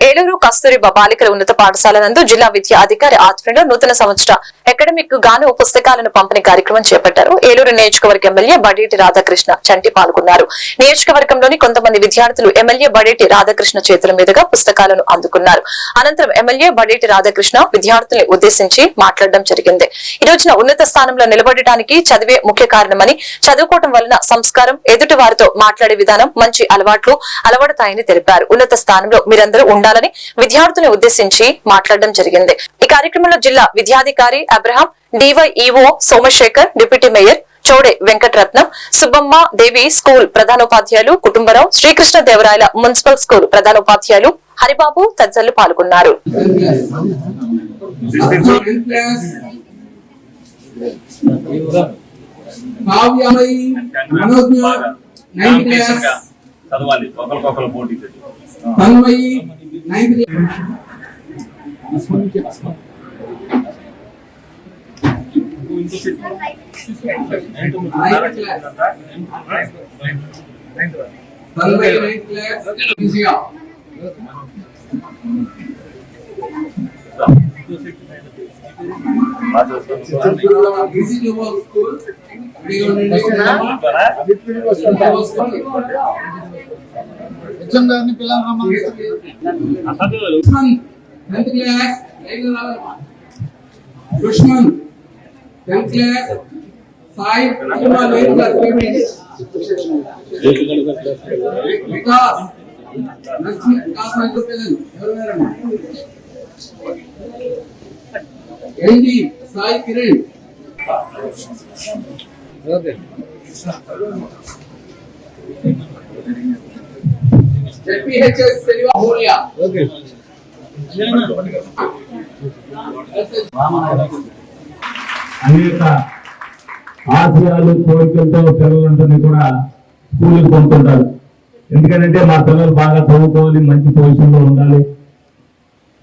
ఏలూరు కస్తూరిబా బాలికల ఉన్నత పాఠశాల నందు జిల్లా విద్యా అధికారి ఆధ్వర్యంలో నూతన సంవత్సర అకాడమిక్ గాను పుస్తకాలను పంపిణీ కార్యక్రమం చేపట్టారు. ఏలూరు నియోజకవర్గ ఎమ్మెల్యే బడేటి రాధాకృష్ణ చంటి పాల్గొన్నారు. నియోజకవర్గంలోని కొంతమంది విద్యార్థులు ఎమ్మెల్యే బడేటి రాధాకృష్ణ చేతుల మీదుగా పుస్తకాలను అందుకున్నారు. అనంతరం ఎమ్మెల్యే బడేటి రాధాకృష్ణ విద్యార్థుల్ని ఉద్దేశించి మాట్లాడడం జరిగింది. ఈ రోజున ఉన్నత స్థానంలో నిలబడటానికి చదివే ముఖ్య కారణమని చదువుకోవడం వలన సంస్కారం ఎదుటి వారితో మాట్లాడే విధానం మంచి అలవాట్లు అలవడతాయని తెలిపారు. ఉన్నత స్థానంలో మీరందరూ ఉండాలి ఉండాలని విద్యార్థుల్ని ఉద్దేశించి మాట్లాడడం జరిగింది. ఈ కార్యక్రమంలో జిల్లా విద్యాధికారి Abraham D Y E O Somasekhar deputy mayor Chode Venkataratnam Subbamma Devi school ప్రధానోపాధ్యాయులు కుటుంబరావు శ్రీకృష్ణ దేవరాయల మున్సిపల్ స్కూల్ ప్రధానోపాధ్యాయులు హరిబాబు తదితరులు పాల్గొన్నారు. Tanmayi ninth Tanmayi ninth class ఈజీగా ఈజీ న్యూబల్ స్కూల్ స్కూల్. హెచ్ఎంగారిని పిల్లలు రమ్మని Dushman tenth class Dushman tenth class Sai Vikas నచ్చిన వికాస్ పిల్లలు. ఉన్నారమ్మా? ఏంటి? Sai Kiran. Z P H S సెలివా హోలియా అనేక ఆశయాలు కోరికలతో పిల్లలందరినీ కూడా స్కూల్కి పంపుతుంటారు. ఎందుకంటే మా పిల్లలు బాగా చదువుకోవాలి మంచి పొజిషన్లో ఉండాలి.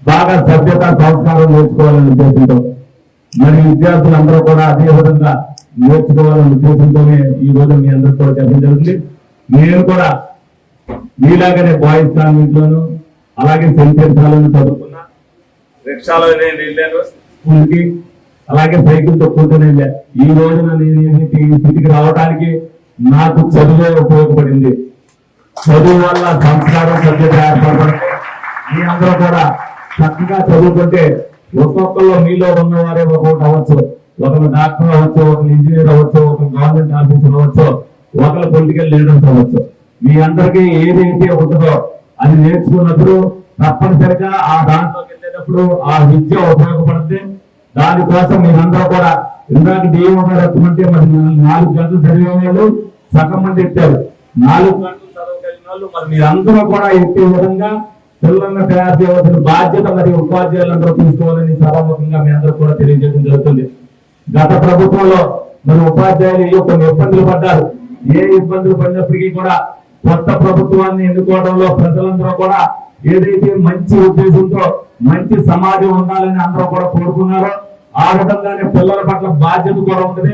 బాగా సభ్యత సంస్కారం నేర్చుకోవాలనే ఉద్దేశంతో. మరి విద్యార్థులందరూ కూడా అదే విధంగా నేర్చుకోవాలనే ఉద్దేశంతోనే ఈ రోజు మీ అందరితో చెప్పడం జరుగుతుంది నేను కూడా మీలాగనే బాయ్స్ కాన్వెంట్ లోను అలాగే సెంట్ తెరసాలను చదువుకున్నా. రిక్షాలో నేను వెళ్ళాను. స్కూల్కి అలాగే సైకిల్ తొక్కుంటూనే వెళ్ళా. ఈ రోజున నేను ఈ స్థితికి రావడానికి నాకు చదువే ఉపయోగపడింది. చదువు వల్ల సంస్కారం సభ్యత ఏర్పడబడితే మీ అందరూ కూడా చక్కగా చదువుకుంటే ఒక్కొక్కరు మీలో ఉన్నవారే ఒక్కొక్కటి అవ్వచ్చు. ఒకరు డాక్టర్ అవ్వచ్చు ఒకరు ఇంజనీర్ అవ్వచ్చు ఒకరు గవర్నమెంట్ ఆఫీసర్ అవ్వచ్చు ఒకరు పొలిటికల్ లీడర్స్ అవ్వచ్చు. మీ అందరికీ ఏదైతే ఉంటుందో అది నేర్చుకున్నప్పుడు తప్పనిసరిగా ఆ దాంట్లోకి వెళ్ళేటప్పుడు ఆ విద్య ఉపయోగపడుతుంది. దానికోసం మీరందరూ కూడా ఇందాక డిఎం మరి నాలుగు గంటలు చదివే వాళ్ళు సగం మంది ఎత్తారు. నాలుగు గంటలు చదవగలిగిన వాళ్ళు మరి మీరందరూ కూడా ఎత్తే విధంగా పిల్లలను తయారు చేయవలసిన బాధ్యత మరి ఉపాధ్యాయులందరూ తీసుకోవాలని సభాముఖంగా మీ అందరూ కూడా తెలియజేయడం జరుగుతుంది. గత ప్రభుత్వంలో మరి ఉపాధ్యాయులు కొన్ని ఇబ్బందులు పడ్డారు? ఏ ఇబ్బందులు పడినప్పటికీ కూడా కొత్త ప్రభుత్వాన్ని ఎన్నుకోవడంలో ప్రజలందరూ కూడా ఏదైతే మంచి ఉద్దేశంతో మంచి సమాజం ఉండాలని అందరూ కూడా కోరుకున్నారో ఆ విధంగానే పిల్లల పట్ల బాధ్యత కూడా ఉంటుంది